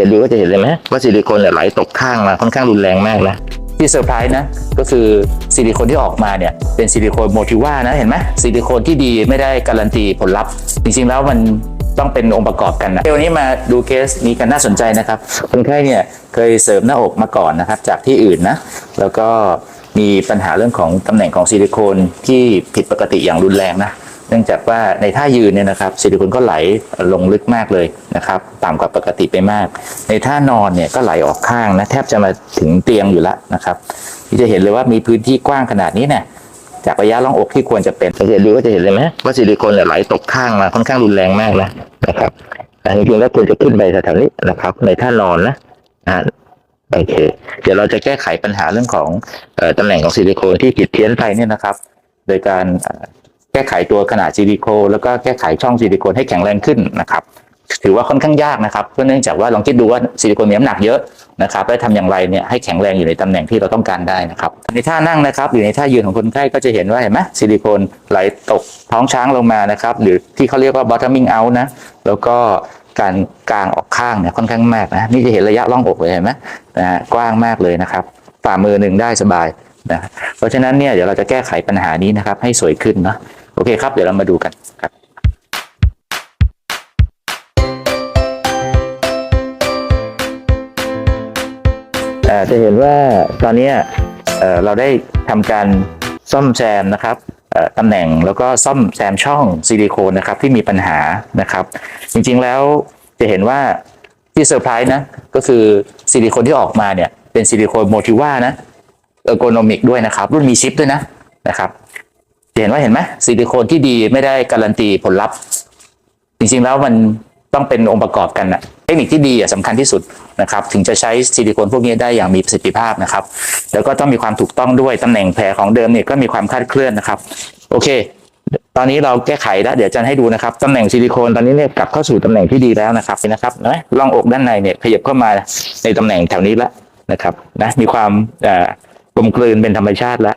สังเกตดูก็จะเห็นเลยไหมว่าซิลิโคนเนี่ยไหลตกข้างมาค่อนข้างรุนแรงมากนะที่เซอร์ไพรส์นะก็คือซิลิโคนที่ออกมาเนี่ยเป็นซิลิโคนโมทิว่านะเห็นไหมซิลิโคนที่ดีไม่ได้การันตีผลลัพธ์ จริงๆแล้วมันต้องเป็นองค์ประกอบกันนะวันนี้มาดูเคสนี้กันน่าสนใจนะครับคนไข้เนี่ยเคยเสริมหน้าอกมาก่อนนะครับ จากที่อื่นนะแล้วก็มีปัญหาเรื่องของตำแหน่งของซิลิโคนที่ผิดปกติอย่างรุนแรงนะ เนื่องจากว่าในท่ายืนเนี่ยนะครับซิลิโคนก็ไหลลงลึกมากเลยนะครับต่ำกว่าปกติไปมาก ในท่านอนเนี่ยก็ไหลออกข้างนะแทบจะมาถึงเตียงอยู่แล้วนะครับที่จะเห็นเลยว่ามีพื้นที่กว้างขนาดนี้เนี่ยจากระยะร่องอกที่ควรจะเป็นสังเกตดูก็จะเห็นเลยไหมว่าซิลิโคนเนี่ยไหลตกข้างมาค่อนข้างรุนแรงมากนะนะครับแต่จริงๆแล้วควรจะขึ้นไปแถวๆนี้นะครับ ในท่านอนนะอ่าโอเค เดี๋ยวเราจะแก้ไขปัญหาเรื่องของเอ่อตำแหน่งของซิลิโคนที่ผิดเพี้ยนไปเนี่ยนะครับ โดยการเอ่อ แก้ไขตัวขนาดซิลิโคนแล้วก็แก้ไขช่องซิลิโคนให้แข็งแรงขึ้นนะครับถือว่าค่อนข้างยากนะครับเพราะเนื่องจากว่าลองคิดดูว่าซิลิโคนมีน้ำหนักเยอะนะครับแล้วทำอย่างไรเนี่ยให้แข็งแรงอยู่ในตำแหน่งที่เราต้องการได้นะครับในท่านั่งนะครับหรือในท่ายืนของคนไข้ก็จะเห็นว่าเห็นไหมซิลิโคนไหลตกท้องช้างลงมานะครับ หรือที่เขาเรียกว่า bottoming out นะแล้วก็การกางออกข้างเนี่ยค่อนข้างมากนะนี่จะเห็นระยะร่องอกเลยเห็นไหมนะกว้างมากเลยนะครับฝ่ามือหนึ่งได้สบายนะเพราะฉะนั้นเนี่ยเดี๋ยวเราจะแก้ไขปัญหานี้นะครับให้สวยขึ้นเนาะ อเคครับ เดี๋ยวเรามาดูกันครับจะเห็นว่าตอนนี้เราได้ทำการซ่อมแซมนะครับตำแหน่งแล้วก็ซ่อมแซมช่องซิลิโคนนะครับที่มีปัญหานะครับ จริงๆแล้วจะเห็นว่าที่เซอร์ไพรส์นะก็คือซิลิโคนที่ออกมาเนี่ยเป็นซิลิโคนโมทิว่านะเออร์โกนอมิกด้วยนะครับ รุ่นมีชิปด้วยนะนะครับ เห็นว่าเห็นไหมซิลิโคนที่ดีไม่ได้การันตีผลลัพธ์ จริงๆแล้วมันต้องเป็นองค์ประกอบกันนะเทคนิคที่ดีอะสำคัญที่สุดนะครับถึงจะใช้ซิลิโคนพวกนี้ได้อย่างมีประสิทธิภาพนะครับ แล้วก็ต้องมีความถูกต้องด้วยตำแหน่งแผลของเดิมเนี่ยก็มีความคลาดเคลื่อนนะครับ โอเค ตอนนี้เราแก้ไขแล้วเดี๋ยวจะให้ดูนะครับตำแหน่งซิลิโคนตอนนี้เนี่ยกลับเข้าสู่ตำแหน่งที่ดีแล้วนะครับนะครับนะร่องอกด้านในเนี่ยขยับเข้ามาในตำแหน่งแถวนี้แล้วนะครับนะมีความกลมกลืนเป็นธรรมชาติแล้ว